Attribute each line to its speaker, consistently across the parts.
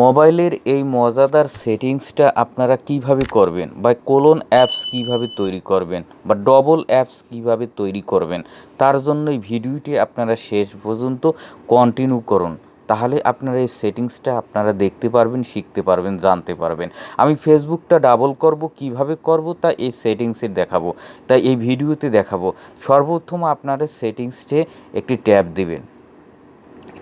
Speaker 1: মোবাইলের এই মজাদার সেটিংসটা আপনারা কীভাবে করবেন বা কোলন অ্যাপস কীভাবে তৈরি করবেন বা ডবল অ্যাপস কীভাবে তৈরি করবেন, তার জন্য এই ভিডিওটি আপনারা শেষ পর্যন্ত কন্টিনিউ করুন। তাহলে আপনারা এই সেটিংসটা আপনারা দেখতে পারবেন, শিখতে পারবেন, জানতে পারবেন। আমি ফেসবুকটা ডাবল করব, কীভাবে করব তা এই সেটিংসে দেখাবো। তাই এই ভিডিওতে দেখাবো। সর্বপ্রথম আপনারা সেটিংসে একটি ট্যাব দিবেন।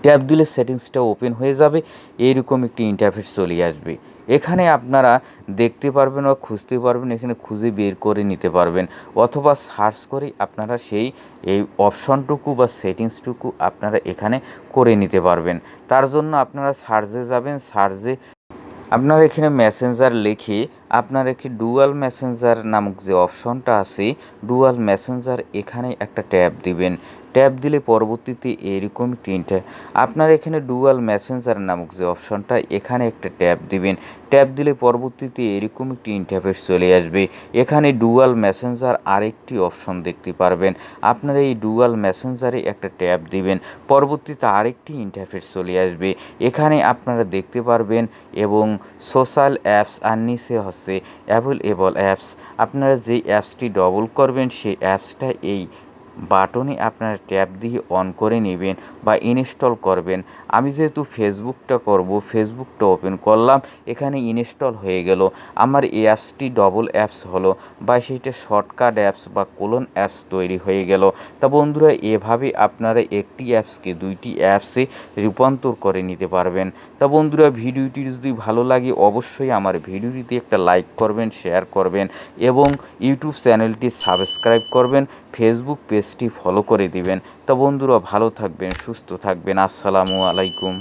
Speaker 1: ট্যাব দিলে সেটিংসটা ওপেন হয়ে যাবে, এইরকম একটি ইন্টারফেস চলে আসবে। এখানে আপনারা দেখতে পারবেন বা খুঁজতে পারবেন, এখানে খুঁজে বের করে নিতে পারবেন। অথবা সার্চ করে আপনারা সেই, এই অপশনটুকু বা সেটিংসটুকু আপনারা এখানে করে নিতে পারবেন। তার জন্য আপনারা সার্চে যাবেন সার্চে আপনারা এখানে মেসেঞ্জার লিখে আপনার একটি ডুয়াল মেসেঞ্জার নামক যে অপশনটা আছে ডুয়াল মেসেঞ্জার এখানে একটা ট্যাব দিবেন। ট্যাব দিলে পরবর্তীতে এরকম তিনটা। আপনার এখানে ডুয়াল মেসেঞ্জার নামক যে অপশনটা এখানে একটা ট্যাব দিবেন। ট্যাব দিলে পরবর্তীতে এরকম একটি ইন্টারফেস চলে আসবে। এখানে ডুয়াল মেসেঞ্জার আরেকটি অপশন দেখতে পারবেন। আপনারা এই ডুয়াল মেসেঞ্জারে একটা ট্যাব দিবেন। পরবর্তীতে আরেকটি ইন্টারফেস চলে আসবে। এখানে আপনারা দেখতে পারবেন এবং সোশ্যাল অ্যাপস আর নিচে হচ্ছে অ্যাভেল এবল অ্যাপস আপনারা যে অ্যাপসটি ডবল করবেন সেই অ্যাপসটা এই বাটনে আপনারা ট্যাব দিয়ে অন করে নেবেন বা ইনস্টল করবেন। আমি যেহেতু ফেসবুকটা করব, ফেসবুকটা ওপেন করলাম, এখানে ইনস্টল হয়ে গেল। আমার এই অ্যাপসটি ডবল অ্যাপস হলো বা সেইটা শর্টকাট অ্যাপস বা কোলন অ্যাপস তৈরি হয়ে গেল। তা বন্ধুরা, এভাবে আপনারা একটি অ্যাপসকে দুইটি অ্যাপসে রূপান্তর করে নিতে পারবেন। তা বন্ধুরা, ভিডিওটি যদি ভালো লাগে অবশ্যই আমার ভিডিওটিতে একটা লাইক করবেন, শেয়ার করবেন এবং ইউটিউব চ্যানেলটি সাবস্ক্রাইব করবেন, ফেসবুক পেজটি ফলো করে দিবেন। তা বন্ধুরা ভালো থাকবেন সুস্থ থাকবেন। আসসালামু আলাইকুম।